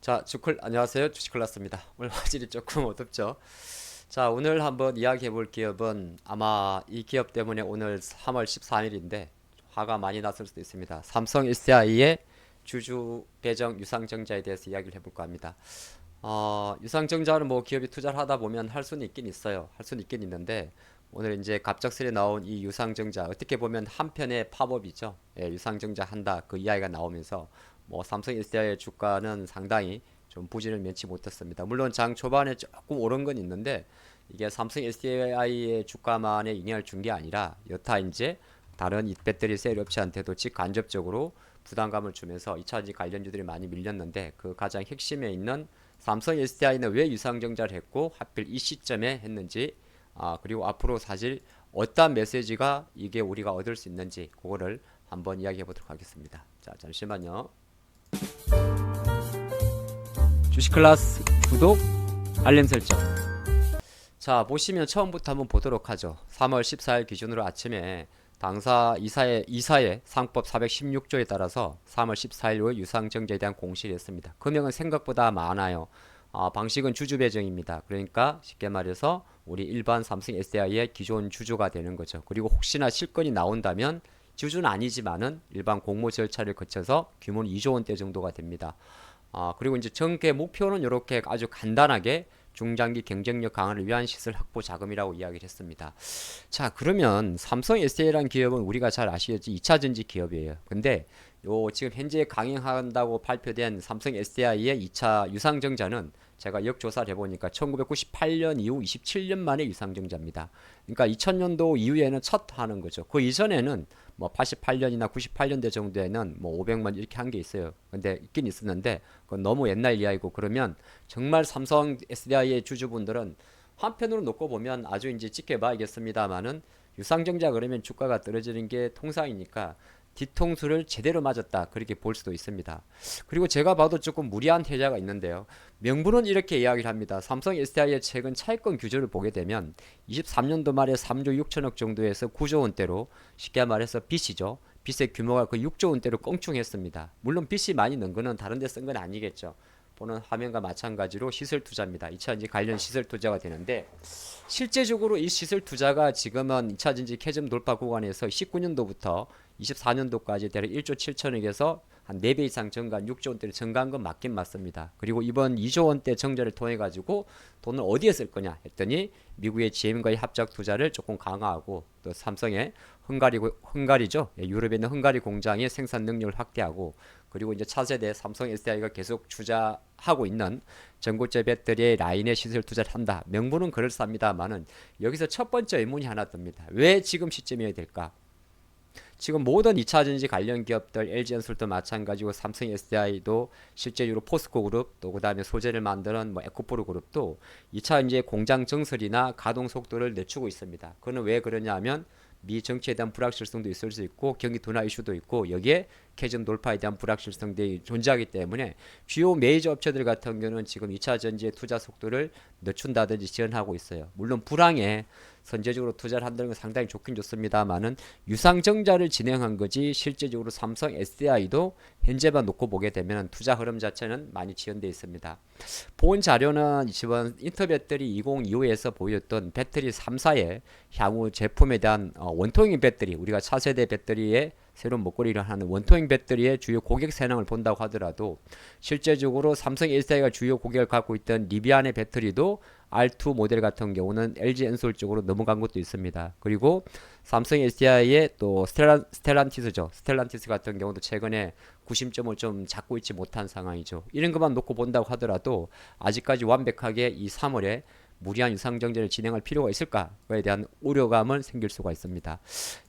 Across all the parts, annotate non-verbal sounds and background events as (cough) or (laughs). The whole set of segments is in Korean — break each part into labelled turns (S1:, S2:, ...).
S1: 자, 주클 안녕하세요. 주식클라스입니다. 오늘 (laughs) 화질이 조금 어둡죠. 자, 오늘 한번 이야기해 볼 기업은 아마 이 기업 때문에 오늘 3월 13일인데 화가 많이 났을 수도 있습니다. 삼성 SDI의 주주 배정 유상증자에 대해서 이야기를 해볼까 합니다. 어, 유상증자는 뭐 기업이 투자를 하다 보면 할 수는 있긴 있어요. 할 수는 있긴 있는데 오늘 이제 갑작스레 나온 이 유상증자 어떻게 보면 한편의 팝업이죠. 예, 유상증자 한다 그 이야기가 나오면서 뭐 삼성 SDI의 주가는 상당히 좀 부진을 면치 못했습니다. 물론 장 초반에 조금 오른 건 있는데 이게 삼성 SDI의 주가만에 영향을 준 게 아니라 여타 이제 다른 이 배터리 셀 업체한테도 직간접적으로 부담감을 주면서 2차전지 관련주들이 많이 밀렸는데 그 가장 핵심에 있는 삼성 SDI는 왜 유상증자를 했고 하필 이 시점에 했는지 아 그리고 앞으로 사실 어떤 메시지가 이게 우리가 얻을 수 있는지 그거를 한번 이야기해 보도록 하겠습니다. 자 잠시만요. 주식 클래스 구독 알림 설정. 자 보시면 처음부터 한번 보도록 하죠. 3월 14일 기준으로 아침에 당사 이사의 이사의 상법 416조에 따라서 3월 14일 후 유상증자에 대한 공시를 했습니다. 금액은 생각보다 많아요. 아, 방식은 주주 배정입니다. 그러니까 쉽게 말해서 우리 일반 삼성 SDI의 기존 주주가 되는 거죠. 그리고 혹시나 실권이 나온다면 주주는 아니지만은 일반 공모 절차를 거쳐서 규모는 2조 원대 정도가 됩니다. 아, 그리고 이제 정계 목표는 이렇게 아주 간단하게 중장기 경쟁력 강화를 위한 시설 확보 자금이라고 이야기를 했습니다. 자, 그러면 삼성 SDI라는 기업은 우리가 잘 아시겠지 2차 전지 기업이에요. 근데 요 지금 현재 강행한다고 발표된 삼성 SDI의 2차 유상증자는 제가 역조사를 해보니까 1998년 이후 27년 만에 유상증자입니다. 그러니까 2000년도 이후에는 첫 하는 거죠. 그 이전에는 뭐 88년이나 98년대 정도에는 뭐 500만 이렇게 한 게 있어요. 근데 있긴 있었는데 그건 너무 옛날 이야기고 그러면 정말 삼성 SDI의 주주분들은 한편으로 놓고 보면 아주 이제 지켜봐야겠습니다만은 유상증자 그러면 주가가 떨어지는 게 통상이니까 뒤통수를 제대로 맞았다 그렇게 볼 수도 있습니다. 그리고 제가 봐도 조금 무리한 해자가 있는데요. 명분은 이렇게 이야기를 합니다. 삼성 SDI의 최근 차익권 규제를 보게 되면 23년도 말에 3조 6천억 정도에서 9조 원대로 쉽게 말해서 빚이죠. 빚의 규모가 그 6조 원대로 껑충했습니다. 물론 빚이 많이 는 거는 다른 데 쓴 건 아니겠죠. 보는 화면과 마찬가지로 시설 투자입니다. 2차 이제 관련 시설 투자가 되는데 실제적으로 이 시설 투자가 지금은 2차 전지 캐즘 돌파 구간에서 19년도부터 24년도까지 대략 1조 7천억에서 한 4배 이상 증가한 6조 원대를 증가한 건 맞긴 맞습니다. 그리고 이번 2조 원대 정자를 통해 가지고 돈을 어디에 쓸 거냐 했더니 미국의 GM과의 합작 투자를 조금 강화하고 또 삼성의 헝가리 헝가리죠. 예, 유럽에 있는 헝가리 공장의 생산 능력을 확대하고 그리고 이제 차세대 삼성 SDI가 계속 투자하고 있는 전고체 배터리의 라인에 시설 투자를 한다. 명분은 그럴싸합니다만은 여기서 첫 번째 의문이 하나 듭니다. 왜 지금 시점이어야 될까? 지금 모든 2차 전지 관련 기업들 LG엔솔도 마찬가지고 삼성 SDI도 실제로 포스코 그룹 또 그다음에 소재를 만드는 뭐 에코프로 그룹도 2차 이제 공장 증설이나 가동 속도를 늦추고 있습니다. 그는 왜 그러냐면 미 정치에 대한 불확실성도 있을 수 있고 경기 둔화 이슈도 있고 여기에 캐즘 돌파에 대한 불확실성들이 존재하기 때문에 주요 메이저 업체들 같은 경우는 지금 2차 전지의 투자 속도를 늦춘다든지 지연하고 있어요. 물론 불황에 선제적으로 투자를 한다는 건 상당히 좋긴 좋습니다만은 유상증자를 진행한 거지 실제적으로 삼성 SDI도 현재만 놓고 보게 되면 투자 흐름 자체는 많이 지연돼 있습니다. 본 자료는 이번 인터배터리 2025에서 보였던 배터리 3사의 향후 제품에 대한 어, 원통형 배터리 우리가 차세대 배터리의 새로운 먹거리를 하는 원통형 배터리의 주요 고객 세능을 본다고 하더라도 실제적으로 삼성 SDI가 주요 고객을 갖고 있던 리비안의 배터리도 R2 모델 같은 경우는 LG 엔솔 쪽으로 넘어간 것도 있습니다. 그리고 삼성 SDI의 또 스텔란, 스텔란티스죠. 스텔란티스 같은 경우도 최근에 구심점을 좀 잡고 있지 못한 상황이죠. 이런 것만 놓고 본다고 하더라도 아직까지 완벽하게 이 3월에 무리한 유상정제를 진행할 필요가 있을까에 대한 우려감을 생길 수가 있습니다.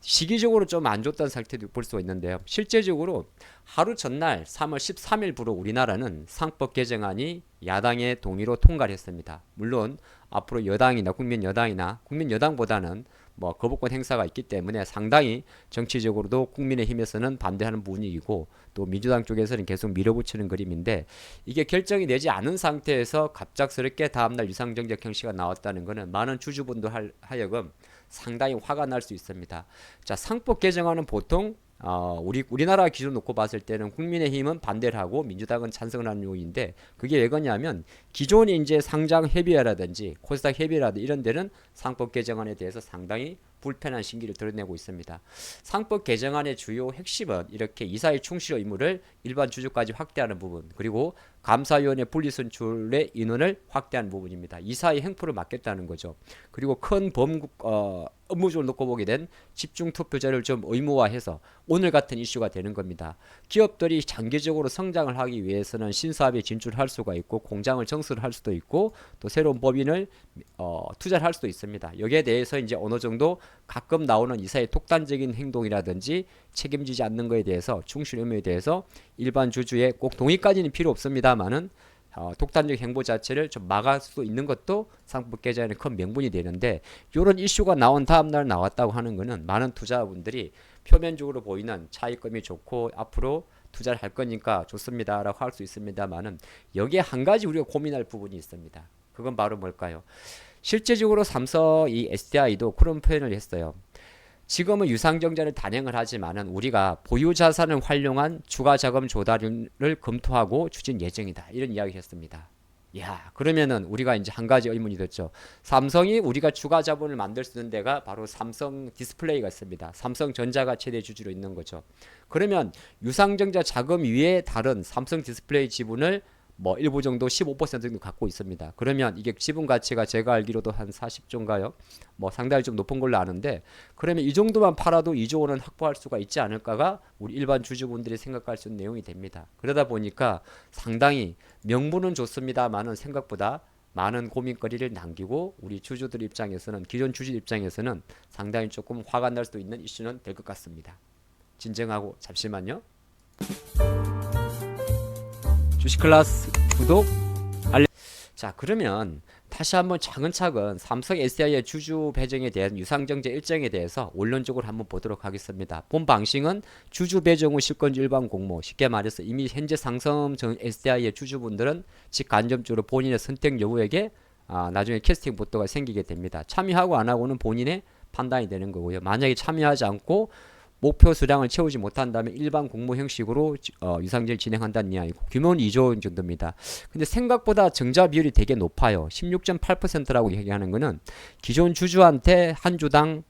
S1: 시기적으로 좀 안 좋다는 상태도 볼 수가 있는데요. 실제적으로 하루 전날 3월 13일부로 우리나라는 상법 개정안이 야당의 동의로 통과를 했습니다. 물론 앞으로 여당이나 국민 여당이나 국민 여당보다는 뭐 거부권 행사가 있기 때문에 상당히 정치적으로도 국민의힘에서는 반대하는 분위기고 또 민주당 쪽에서는 계속 밀어붙이는 그림인데 이게 결정이 되지 않은 상태에서 갑작스럽게 다음날 유상정책 형식가 나왔다는 것은 많은 주주분들 하여금 상당히 화가 날 수 있습니다. 자, 상법 개정안은 보통 어, 우리 우리나라 기준 놓고 봤을 때는 국민의힘은 반대를 하고 민주당은 찬성을 하는 요인데 그게 왜 그러냐면 기존의 이제 상장 협의회라든지 코스닥 협의회라든지 이런 데는 상법 개정안에 대해서 상당히 불편한 심기를 드러내고 있습니다. 상법 개정안의 주요 핵심은 이렇게 이사의 충실 의무를 일반 주주까지 확대하는 부분 그리고 감사위원회 분리선출의 인원을 확대하는 부분입니다. 이사의 행포를 막겠다는 거죠. 그리고 큰 범국 어, 업무적으로 놓고 보게 된 집중 투표제를 좀 의무화해서 오늘 같은 이슈가 되는 겁니다. 기업들이 장기적으로 성장을 하기 위해서는 신사업에 진출할 수가 있고 공장을 정수를 할 수도 있고 또 새로운 법인을 어, 투자를 할 수도 있습니다. 여기에 대해서 이제 어느 정도 가끔 나오는 이사의 독단적인 행동이라든지 책임지지 않는 것에 대해서 충실 의무에 대해서 일반 주주의 꼭 동의까지는 필요 없습니다만은 어, 독단적 행보 자체를 좀 막을 수 있는 것도 상법 개정의 큰 명분이 되는데 이런 이슈가 나온 다음 날 나왔다고 하는 것은 많은 투자분들이 표면적으로 보이는 차익금이 좋고 앞으로 투자를 할 거니까 좋습니다라고 할 수 있습니다만은 여기에 한 가지 우리가 고민할 부분이 있습니다. 그건 바로 뭘까요? 실제적으로 삼성 이 SDI도 그런 표현을 했어요. 지금은 유상증자를 단행을 하지만은 우리가 보유 자산을 활용한 추가 자금 조달을 검토하고 추진 예정이다. 이런 이야기를 했습니다. 야, 그러면은 우리가 이제 한 가지 의문이 됐죠. 삼성이 우리가 추가 자본을 만들 수 있는 데가 바로 삼성 디스플레이가 있습니다. 삼성전자가 최대 주주로 있는 거죠. 그러면 유상증자 자금 위에 다른 삼성 디스플레이 지분을 뭐 일부 정도 15% 정도 갖고 있습니다. 그러면 이게 지분 가치가 제가 알기로도 한 40조인가요? 뭐 상당히 좀 높은 걸로 아는데 그러면 이 정도만 팔아도 2조 원은 확보할 수가 있지 않을까가 우리 일반 주주분들이 생각할 수 있는 내용이 됩니다. 그러다 보니까 상당히 명분은 좋습니다만은 생각보다 많은 고민거리를 남기고 우리 주주들 입장에서는 기존 주주 입장에서는 상당히 조금 화가 날 수도 있는 이슈는 될 것 같습니다. 진정하고 잠시만요. 주식 클래스 구독 알림 자 그러면 다시 한번 차근차근 삼성 SDI의 주주 배정에 대한 유상증자 일정에 대해서 원론적으로 한번 보도록 하겠습니다. 본 방식은 주주 배정 후 실권주 일반 공모 쉽게 말해서 이미 현재 상성 SDI의 주주분들은 직간접적으로 본인의 선택 여부에게 아, 나중에 캐스팅 보도가 생기게 됩니다. 참여하고 안 하고는 본인의 판단이 되는 거고요. 만약에 참여하지 않고 목표 수량을 채우지 못한다면 일반 공모 형식으로 어, 유상증을 진행한다는 이야기고 규모는 2조 정도입니다. 근데 생각보다 증자 비율이 되게 높아요. 16.8%라고 얘기하는 거는 기존 주주한테 한 주당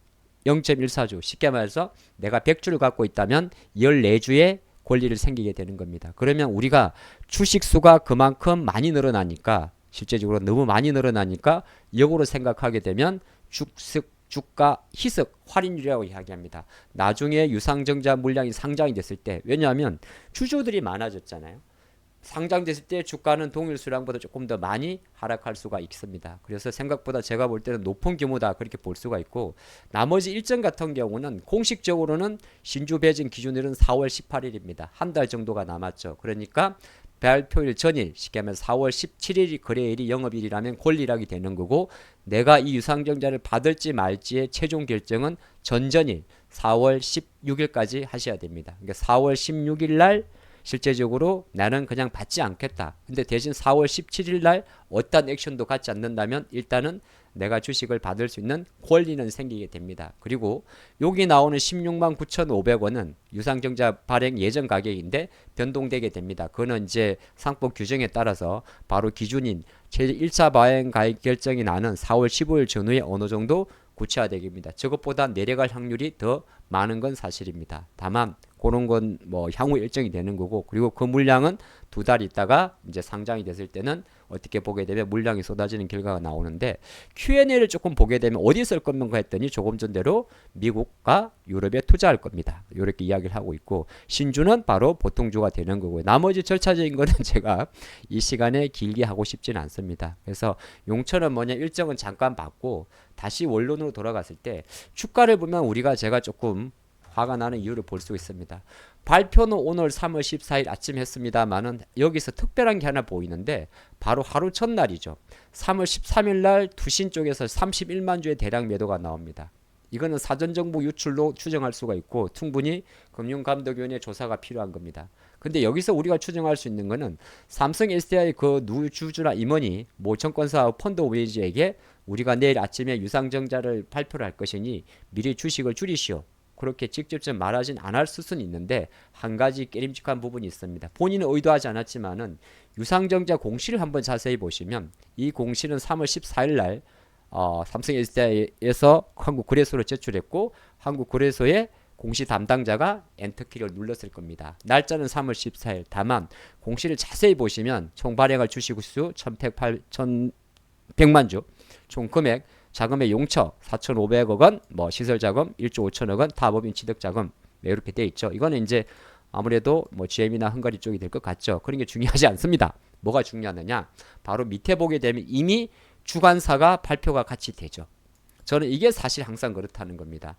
S1: 0.14주 쉽게 말해서 내가 100주를 갖고 있다면 14주의 권리를 생기게 되는 겁니다. 그러면 우리가 주식 수가 그만큼 많이 늘어나니까 실제적으로 너무 많이 늘어나니까 역으로 생각하게 되면 주식 주가 희석 할인율이라고 이야기합니다. 나중에 유상증자 물량이 상장이 됐을 때 왜냐하면 주주들이 많아졌잖아요. 상장됐을 때 주가는 동일 수량보다 조금 더 많이 하락할 수가 있습니다. 그래서 생각보다 제가 볼 때는 높은 규모다 그렇게 볼 수가 있고 나머지 일정 같은 경우는 공식적으로는 신주 배정 기준일은 4월 18일입니다. 한 달 정도가 남았죠. 그러니까 발표일 전일 쉽게 하면 4월 17일이 거래일이 영업일이라면 권리락이 되는 거고 내가 이 유상증자를 받을지 말지의 최종 결정은 전전일 4월 16일까지 하셔야 됩니다. 그러니까 4월 16일 날 실제적으로 나는 그냥 받지 않겠다. 근데 대신 4월 17일 날 어떤 액션도 갖지 않는다면 일단은 내가 주식을 받을 수 있는 권리는 생기게 됩니다. 그리고 여기 나오는 16만 9,500원은 유상증자 발행 예정 가격인데 변동되게 됩니다. 그거는 이제 상법 규정에 따라서 바로 기준인 제1차 발행 가격 결정이 나는 4월 15일 전후에 어느 정도 구체화되기입니다. 저것보다 내려갈 확률이 더 많은 건 사실입니다. 다만 그런 건 뭐 향후 일정이 되는 거고 그리고 그 물량은 두 달 있다가 이제 상장이 됐을 때는 어떻게 보게 되면 물량이 쏟아지는 결과가 나오는데 Q&A를 조금 보게 되면 어디 쓸 겁니까 했더니 조금 전대로 미국과 유럽에 투자할 겁니다. 이렇게 이야기를 하고 있고 신주는 바로 보통주가 되는 거고요. 나머지 절차적인 거는 (laughs) 제가 이 시간에 길게 하고 싶지는 않습니다. 그래서 용처는 뭐냐 일정은 잠깐 받고 다시 원론으로 돌아갔을 때 주가를 보면 우리가 제가 조금 화가 나는 이유를 볼 수 있습니다. 발표는 오늘 3월 14일 아침 했습니다만은 여기서 특별한 게 하나 보이는데 바로 하루 첫날이죠. 3월 13일 날 두신 쪽에서 31만 주의 대량 매도가 나옵니다. 이거는 사전 정보 유출로 추정할 수가 있고 충분히 금융감독위원회 조사가 필요한 겁니다. 근데 여기서 우리가 추정할 수 있는 거는 삼성 SDI 그 누주주나 임원이 모 증권사 펀드 오베이지에게 우리가 내일 아침에 유상증자를 발표를 할 것이니 미리 주식을 줄이시오. 그렇게 직접적 말하진 않을 수는 있는데 한 가지 깨림직한 부분이 있습니다. 본인은 의도하지 않았지만은 유상증자 공시를 한번 자세히 보시면 이 공시는 3월 14일 날 어, 삼성 SDI에서 한국 거래소로 제출했고 한국 거래소의 공시 담당자가 엔터키를 눌렀을 겁니다. 날짜는 3월 14일. 다만 공시를 자세히 보시면 총 발행할 주식수 1,108 1,100만 주, 총 금액 자금의 용처 4,500억 원, 뭐 시설 자금 1조 5천억 원, 타법인 취득 자금 네, 이렇게 돼 있죠. 이거는 이제 아무래도 뭐 GM이나 헝가리 쪽이 될 것 같죠. 그런 게 중요하지 않습니다. 뭐가 중요하느냐? 바로 밑에 보게 되면 이미 주관사가 발표가 같이 되죠. 저는 이게 사실 항상 그렇다는 겁니다.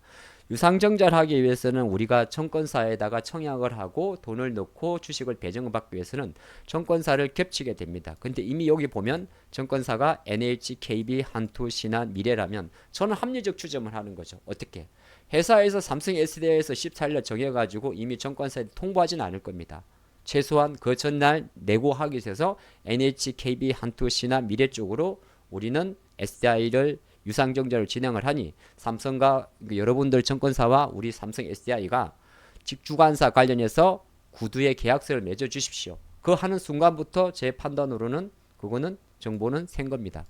S1: 유상증자를 하기 위해서는 우리가 청권사에다가 청약을 하고 돈을 넣고 주식을 배정을 받기 위해서는 청권사를 겹치게 됩니다. 근데 이미 여기 보면 청권사가 NH, KB, 한투, 신한, 미래라면 저는 합리적 추정을 하는 거죠. 어떻게? 회사에서 삼성 SDI에서 14일날 정해가지고 이미 청권사에 통보하지는 않을 겁니다. 최소한 그 전날 내고하기 위해서 NH, KB, 한투, 신한, 미래 쪽으로 우리는 SDI를 유상증자를 진행을 하니 삼성과 여러분들 증권사와 우리 삼성 SDI가 직주관사 관련해서 구두의 계약서를 맺어 주십시오. 그 하는 순간부터 제 판단으로는 그거는 정보는 생 겁니다.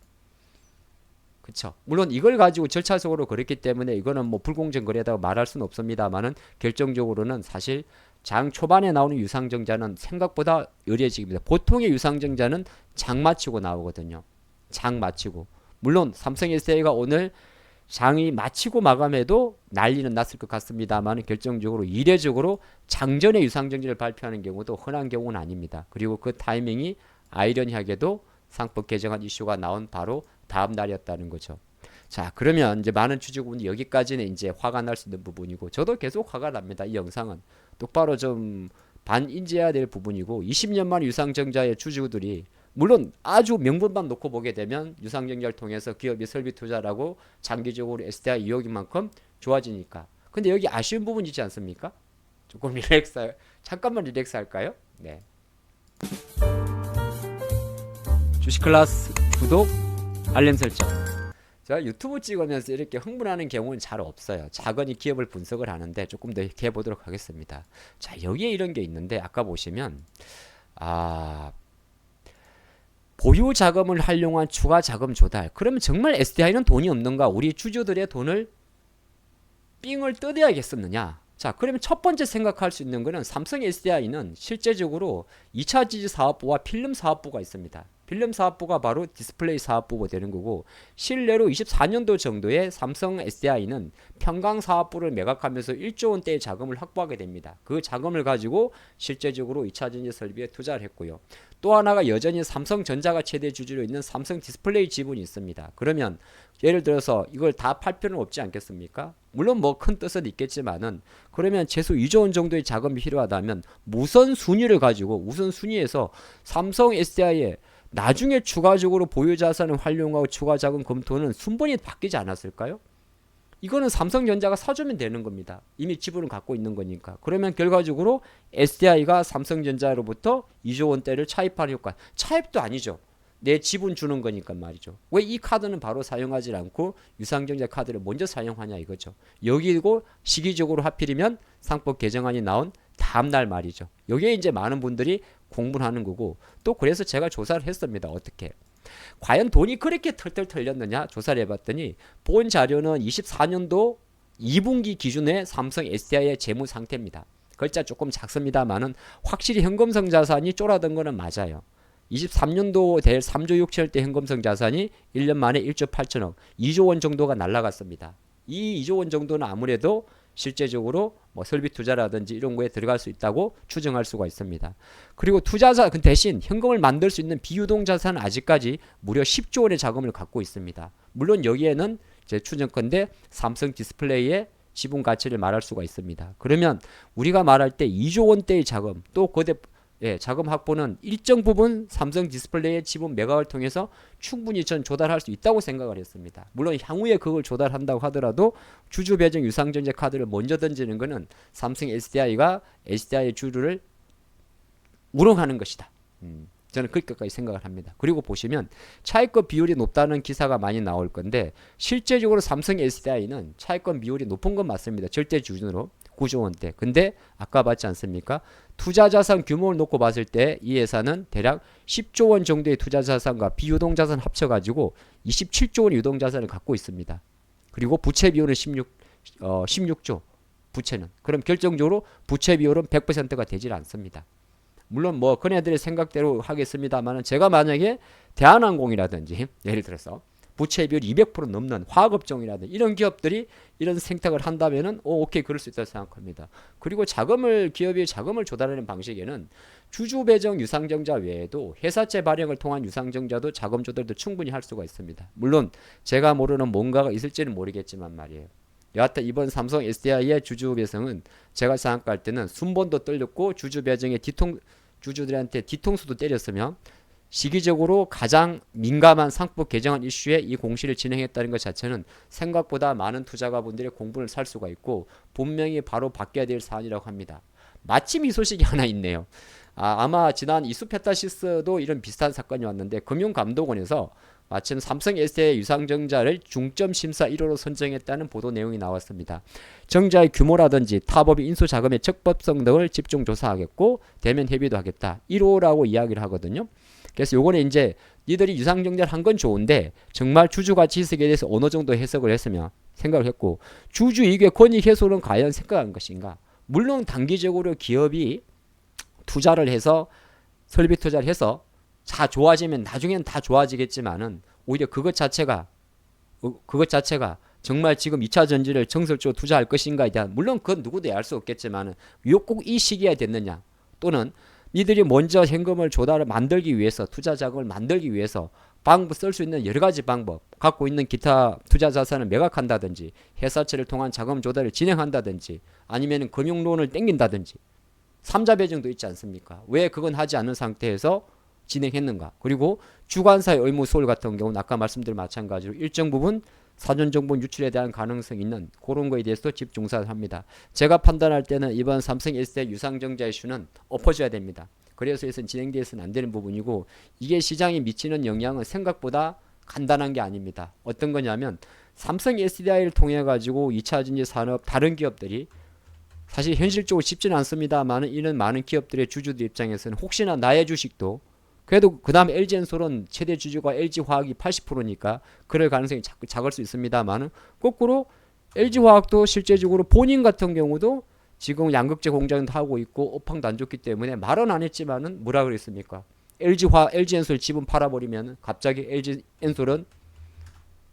S1: 그렇죠. 물론 이걸 가지고 절차적으로 그랬기 때문에 이거는 뭐 불공정 거래다고 말할 수는 없습니다만은 결정적으로는 사실 장 초반에 나오는 유상증자는 생각보다 의례적입니다. 보통의 유상증자는 장 마치고 나오거든요. 장 마치고 물론 삼성 SDI가 오늘 장이 마치고 마감해도 난리는 났을 것 같습니다만 결정적으로 이례적으로 장전에 유상증지를 발표하는 경우도 흔한 경우는 아닙니다. 그리고 그 타이밍이 아이러니하게도 상법 개정안 이슈가 나온 바로 다음 날이었다는 거죠. 자 그러면 이제 많은 주주분이 여기까지는 이제 화가 날 수 있는 부분이고 저도 계속 화가 납니다. 이 영상은 똑바로 좀 반인지해야 될 부분이고 20년 만 유상증자의 주주들이 물론 아주 명분만 놓고 보게 되면 유상증자를 통해서 기업이 설비 투자라고 장기적으로 SDI 이용인 만큼 좋아지니까. 근데 여기 아쉬운 부분 있지 않습니까? 조금 (laughs) 릴렉스, 잠깐만 릴렉스 할까요? 네. 주식 클래스 구독, 알림 설정. 제가 유튜브 찍으면서 이렇게 흥분하는 경우는 잘 없어요. 작은 이 기업을 분석을 하는데 조금 더 이렇게 해보도록 하겠습니다. 자, 여기에 이런 게 있는데 아까 보시면 아 보유 자금을 활용한 추가 자금 조달. 그러면 정말 SDI는 돈이 없는가? 우리 주주들의 돈을 삥을 뜯어야겠었느냐? 자, 그러면 첫 번째 생각할 수 있는 것은 삼성 SDI는 실제적으로 2차 지지 사업부와 필름 사업부가 있습니다. 필름 사업부가 바로 디스플레이 사업부가 되는 거고 실내로 24년도 정도에 삼성 SDI는 평강 사업부를 매각하면서 1조 원대의 자금을 확보하게 됩니다. 그 자금을 가지고 실제적으로 2차 전지 설비에 투자를 했고요. 또 하나가 여전히 삼성전자가 최대 주주로 있는 삼성 디스플레이 지분이 있습니다. 그러면 예를 들어서 이걸 다 팔 필요는 없지 않겠습니까? 물론 뭐 큰 뜻은 있겠지만은 그러면 최소 2조 원 정도의 자금이 필요하다면 무선 순위를 가지고 우선 순위에서 삼성 SDI에 나중에 추가적으로 보유 자산을 활용하고 추가 자금 검토는 순번이 바뀌지 않았을까요? 이거는 삼성전자가 사주면 되는 겁니다. 이미 지분을 갖고 있는 거니까. 그러면 결과적으로 SDI가 삼성전자로부터 2조 원대를 차입하는 효과. 차입도 아니죠. 내 지분 주는 거니까 말이죠. 왜 이 카드는 바로 사용하지 않고 유상증자 카드를 먼저 사용하냐 이거죠. 여기고 시기적으로 하필이면 상법 개정안이 나온 다음 날 말이죠. 여기에 이제 많은 분들이 공부를 하는 거고 또 그래서 제가 조사를 했습니다. 어떻게? 과연 돈이 그렇게 털털 털렸느냐 조사를 해봤더니 본 자료는 24년도 2분기 기준의 삼성 SDI의 재무 상태입니다. 글자 조금 작습니다만은 확실히 현금성 자산이 쫄아든 거는 맞아요. 23년도 될 3조 6천억 대 현금성 자산이 1년 만에 1조 8천억, 2조 원 정도가 날라갔습니다. 이 2조 원 정도는 아무래도 실제적으로 뭐 설비 투자라든지 이런 거에 들어갈 수 있다고 추정할 수가 있습니다. 그리고 투자자 그 대신 현금을 만들 수 있는 비유동 자산은 아직까지 무려 10조 원의 자금을 갖고 있습니다. 물론 여기에는 제 추정컨대 삼성 디스플레이의 지분 가치를 말할 수가 있습니다. 그러면 우리가 말할 때 2조 원대의 자금 또 거대 예, 자금 확보는 일정 부분 삼성 디스플레이의 지분 매각을 통해서 충분히 전 조달할 수 있다고 생각을 했습니다. 물론 향후에 그걸 조달한다고 하더라도 주주 배정 유상전자 카드를 먼저 던지는 것은 삼성 SDI가 SDI의 주주를 우롱하는 것이다. 음. 저는 그렇게까지 생각을 합니다. 그리고 보시면 차익권 비율이 높다는 기사가 많이 나올 건데 실제적으로 삼성 SDI는 차익권 비율이 높은 건 맞습니다. 절대 기준으로 9조 원대. 근데 아까 봤지 않습니까? 투자 자산 규모를 놓고 봤을 때 이 회사는 대략 10조 원 정도의 투자 자산과 비유동 자산 합쳐 가지고 27조 원의 유동 자산을 갖고 있습니다. 그리고 부채 비율은 16 어, 16조 부채는. 그럼 결정적으로 부채 비율은 100%가 되질 않습니다. 물론 뭐 그네들의 생각대로 하겠습니다만은 제가 만약에 대한항공이라든지 예를 들어서 부채 비율 200% 넘는 화학업종이라든지 이런 기업들이 이런 생각을 한다면은 오, 오케이 그럴 수 있다고 생각합니다. 그리고 자금을 기업이 자금을 조달하는 방식에는 주주 배정 유상증자 외에도 회사채 발행을 통한 유상증자도 자금 조달도 충분히 할 수가 있습니다. 물론 제가 모르는 뭔가가 있을지는 모르겠지만 말이에요. 여하튼 이번 삼성 SDI의 주주 배정은 제가 생각할 때는 순번도 떨렸고 주주 배정의 뒤통 주주들한테 뒤통수도 때렸으며 시기적으로 가장 민감한 상법 개정안 이슈에 이 공시를 진행했다는 것 자체는 생각보다 많은 투자가분들의 공분을 살 수가 있고 분명히 바로 바뀌어야 될 사안이라고 합니다. 마침 이 소식이 (laughs) 하나 있네요. 아, 아마 지난 이수페타시스도 이런 비슷한 사건이 왔는데 금융감독원에서 마침 삼성 S의 유상증자를 중점 심사 1호로 선정했다는 보도 내용이 나왔습니다. 정자의 규모라든지 타법의 인수 자금의 적법성 등을 집중 조사하겠고 대면 협의도 하겠다. 1호라고 이야기를 하거든요. 그래서 요거는 이제 니들이 유상증자를 한 건 좋은데 정말 주주 가치 해석에 대해서 어느 정도 해석을 했으면 생각을 했고 주주 이익의 권익 해소는 과연 생각한 것인가? 물론 단기적으로 기업이 투자를 해서 설비 투자를 해서 다 좋아지면 나중엔 다 좋아지겠지만은 오히려 그것 자체가 어, 그것 자체가 정말 지금 2차 전지를 정설적으로 투자할 것인가에 대한 물론 그건 누구도 알 수 없겠지만은 꼭 이 시기에 됐느냐 또는 이들이 먼저 현금을 조달을 만들기 위해서 투자 자금을 만들기 위해서 방법 쓸 수 있는 여러 가지 방법 갖고 있는 기타 투자 자산을 매각한다든지 회사채를 통한 자금 조달을 진행한다든지 아니면 금융론을 땡긴다든지 삼자 배정도 있지 않습니까? 왜 그건 하지 않는 상태에서 진행했는가? 그리고 주관사의 의무 소홀 같은 경우는 아까 말씀드린 마찬가지로 일정 부분 사전 정보 유출에 대한 가능성이 있는 그런 거에 대해서도 집중사를 합니다. 제가 판단할 때는 이번 삼성 1세 유상증자 이슈는 엎어져야 됩니다. 그래서 이것은 진행되어서는 안 되는 부분이고 이게 시장에 미치는 영향은 생각보다 간단한 게 아닙니다. 어떤 거냐면 삼성 SDI를 통해 가지고 2차 전지 산업 다른 기업들이 사실 현실적으로 쉽지는 않습니다만 이런 많은 기업들의 주주들 입장에서는 혹시나 나의 주식도 그래도 그 다음 LG엔솔은 최대 주주가 LG화학이 80%니까 그럴 가능성이 작, 작을 수 있습니다만은 거꾸로 LG화학도 실제적으로 본인 같은 경우도 지금 양극재 공장도 하고 있고 업황도 안 좋기 때문에 말은 안 했지만은 뭐라 그랬습니까? LG화 LG엔솔 지분 팔아버리면 갑자기 LG엔솔은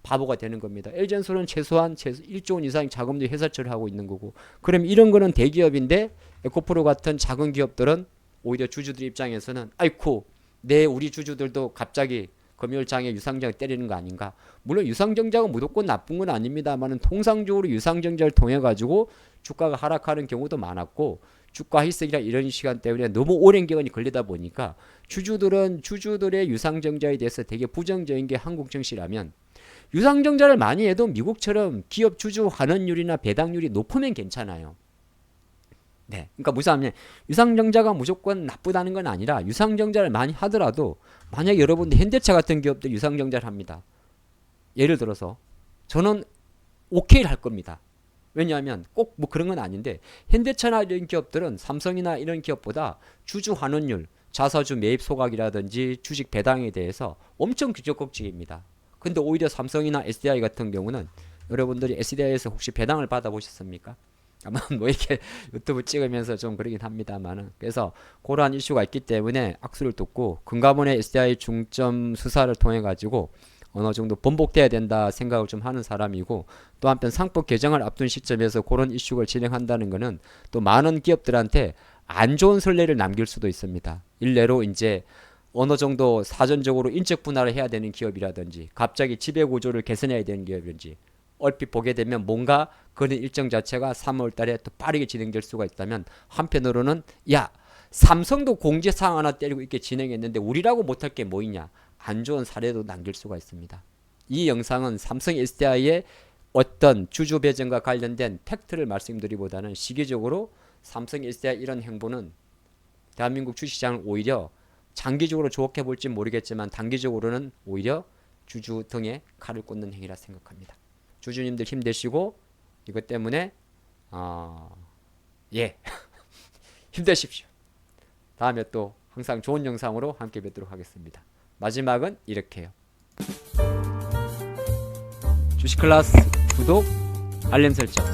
S1: 바보가 되는 겁니다. LG엔솔은 최소한 1조 원 이상 자금도 회사 처리하고 있는 거고 그럼 이런 거는 대기업인데 에코프로 같은 작은 기업들은 오히려 주주들 입장에서는 아이코 내 우리 주주들도 갑자기 금요일장에 유상증자 때리는 거 아닌가? 물론 유상증자가 무조건 나쁜 건 아닙니다만은 통상적으로 유상증자를 통해 가지고 주가가 하락하는 경우도 많았고 주가 희석이라 이런 시간 때문에 너무 오랜 기간이 걸리다 보니까 주주들은 주주들의 유상증자에 대해서 되게 부정적인 게 한국 증시라면 유상증자를 많이 해도 미국처럼 기업 주주 환원율이나 배당률이 높으면 괜찮아요. 네. 그러니까 말이냐. 유상증자가 무조건 나쁘다는 건 아니라 유상증자를 많이 하더라도 만약 여러분들 현대차 같은 기업들 유상증자를 합니다. 예를 들어서 저는 오케이를 할 겁니다. 왜냐하면 꼭 뭐 그런 건 아닌데 현대차나 이런 기업들은 삼성이나 이런 기업보다 주주 환원율, 자사주 매입 소각이라든지 주식 배당에 대해서 엄청 규적극적입니다. 근데 오히려 삼성이나 SDI 같은 경우는 여러분들이 SDI에서 혹시 배당을 받아 보셨습니까? 아마 (laughs) 뭐 이렇게 유튜브 찍으면서 좀 그러긴 합니다만은 그래서 그러한 이슈가 있기 때문에 악수를 뒀고 금감원의 SDI 중점 수사를 통해 가지고 어느 정도 번복돼야 된다 생각을 좀 하는 사람이고 또 한편 상법 개정을 앞둔 시점에서 그런 이슈를 진행한다는 것은 또 많은 기업들한테 안 좋은 선례를 남길 수도 있습니다. 일례로 이제 어느 정도 사전적으로 인적 분할을 해야 되는 기업이라든지 갑자기 지배 구조를 개선해야 되는 기업이든지 얼핏 보게 되면 뭔가 그런 일정 자체가 3월 달에 또 빠르게 진행될 수가 있다면 한편으로는 야 삼성도 공제사항 하나 때리고 이렇게 진행했는데 우리라고 못할 게 뭐 있냐 안 좋은 사례도 남길 수가 있습니다. 이 영상은 삼성 SDI의 어떤 주주 배정과 관련된 팩트를 말씀드리보다는 시기적으로 삼성 SDI 이런 행보는 대한민국 주식시장을 오히려 장기적으로 좋게 볼지 모르겠지만 단기적으로는 오히려 주주 등에 칼을 꽂는 행위라 생각합니다. 주주님들 힘내시고 이것 때문에 어, 예 (laughs) 힘내십시오. 다음에 또 항상 좋은 영상으로 함께 뵙도록 하겠습니다. 마지막은 이렇게요. 주식 클래스 구독 알림 설정